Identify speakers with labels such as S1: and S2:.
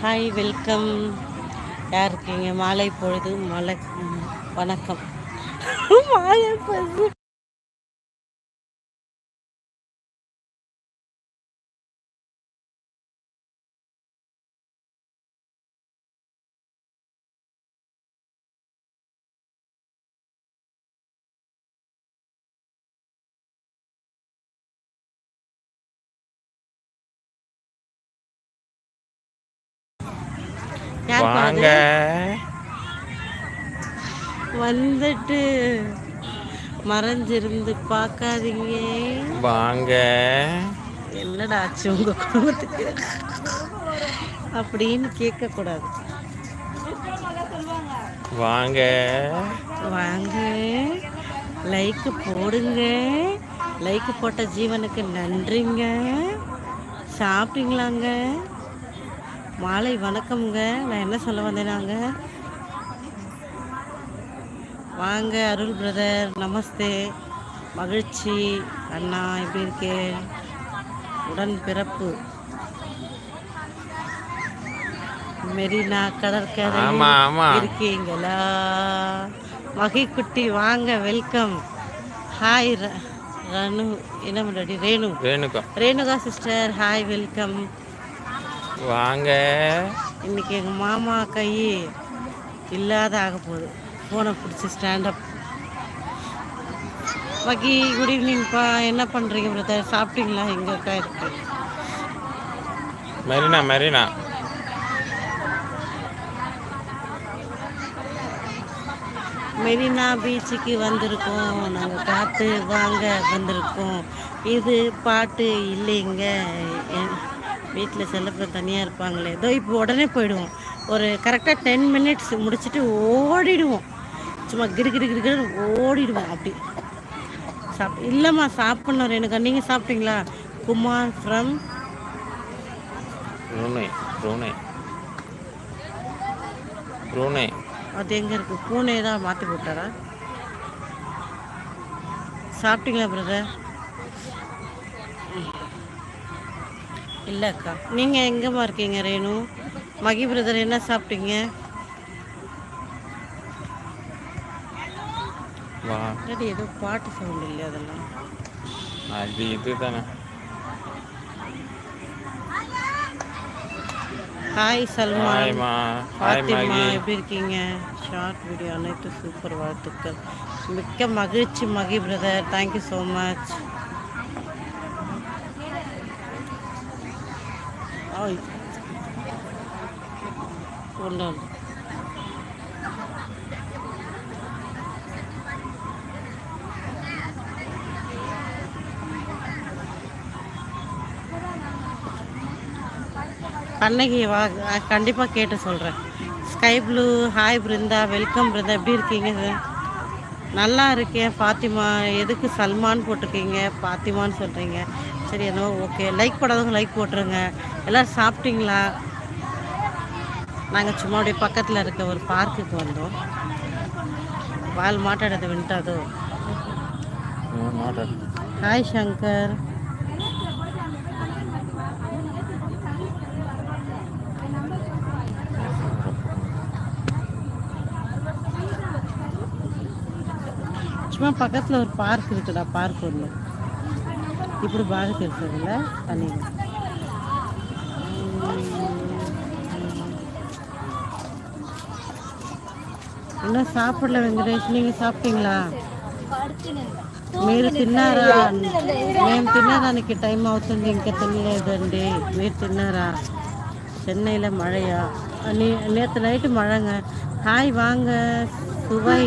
S1: Hi welcome யார் இருக்கீங்க? மாலை பொழுது மலை வணக்கம். மாலை பொழுது
S2: வாங்க.
S1: வந்துட்டு மறைஞ்சிருந்து பார்க்காதீங்க.
S2: வாங்க.
S1: என்னடா ஆச்சு உங்க குடும்பத்துக்கு அப்படின்னு கேட்கக்கூடாது.
S2: வாங்க.
S1: வாங்க. லைக் போடுங்க. லைக் போட்ட ஜீவனுக்கு நன்றிங்க. சாப்பிட்டீங்களாங்க? மாலை வணக்கம்ங்க. நான் என்ன சொல்ல வந்தேனாங்க வாங்க அருள் பிரதர் நமஸ்தே. மகிழ்ச்சி. அண்ணா எப்படி இருக்கேன்? உடன் பிறப்பு. மெரினா கடற்கரை. இருக்கீங்களா? மகிக்குட்டி வாங்க வெல்கம். ஹாய் ரனு என்ன பண்ணுறடி Renu.
S2: Renuka.
S1: Renuka sister hi welcome
S2: வாங்க.
S1: இன்னைக்கு எங்கள் மாமா கை இல்லாத ஆக போகுது. ஃபோனை பிடிச்சி ஸ்டாண்டப் மகி குட் ஈவினிங்ப்பா என்ன பண்ணுறீங்க பிரதர் சாப்பிட்டீங்களா? எங்கே அக்கா இருக்கு.
S2: மெரினா மெரினா.
S1: மெரினா பீச்சுக்கு வந்திருக்கோம். நாங்கள் காத்து வாங்க வந்திருக்கோம். இது பாட்டு இல்லைங்க. வீட்டில் செல்லப்பில் தனியாக இருப்பாங்களே. ஏதோ இப்போ உடனே போயிடுவோம். ஒரு கரெக்டாக டென் மினிட்ஸ் முடிச்சுட்டு ஓடிடுவோம். சும்மா கிரு கிரு கிரு ஓடிடுவோம் அப்படி. சாப் இல்லைம்மா சாப்பிட்ணும். எனக்கு நீங்கள் சாப்பிட்டீங்களா? Kumar from
S2: Brunei Brunei. Brunei.
S1: அது எங்கே இருக்குது பூனே தான் மாற்றி போட்டாரா? சாப்பிட்டீங்களா பிரதர் இல்லை அக்கா நீங்கள் எங்கேம்மா இருக்கீங்க ரேணு? மகி பிரதர் என்ன சாப்பிட்டீங்க?
S2: வா.
S1: இல்லாட்டி ஏதோ பாட்டு சவுண்ட் இல்லையா அதெல்லாம்?
S2: அது இது தானே
S1: ஹாய் சல்மான்
S2: ஹாய்மா ஹாய்
S1: பாத்திமா
S2: மகி
S1: எப்படி இருக்கீங்க? ஷார்ட் வீடியோ அனைத்து சூப்பர் வாழ்த்துக்கள். மிக்க மகிழ்ச்சி Mahi brother thank you so much ஆய் ஒன்றும் கண்ணகி வா கண்டிப்பாக கேட்டு சொல்கிறேன் sky blue hi Brinda welcome Brinda எப்படி இருக்கீங்க? சார் நல்லா இருக்கேன் ஃபாத்திமா எதுக்கு சல்மான் போட்டிருக்கீங்க? ஃபாத்திமான்னு சொல்கிறீங்க சரி என்னவோ ஓகே. லைக் போடாதவங்க லைக் போட்டுருங்க. எல்லோரும் சாப்பிட்டீங்களா? நாங்கள் சும்மா அப்படியே பக்கத்தில் இருக்க ஒரு பார்க்குக்கு வந்தோம். வால் மாட்டாடது வின்ட்டாதோ ஹாய் சங்கர் சும்மா பக்கத்தில் ஒரு பார்க் இருக்குடா பார்க் ஒன்று இப்படி బాగా తెలుస్తుందిలా అని இன்னும் சாப்பிடல வெங்கடேஷ்? நீங்க சாப்பிட்டீங்களா? మీరు తిన్నారా మేము తినడానికి టైం అవుతుంది ఇంకా తినలేదండి మీరు తిన్నారా சென்னையில் மழையா? நே நேற்று நைட்டு மழைங்க. ஹாய் வாங்க சுவை.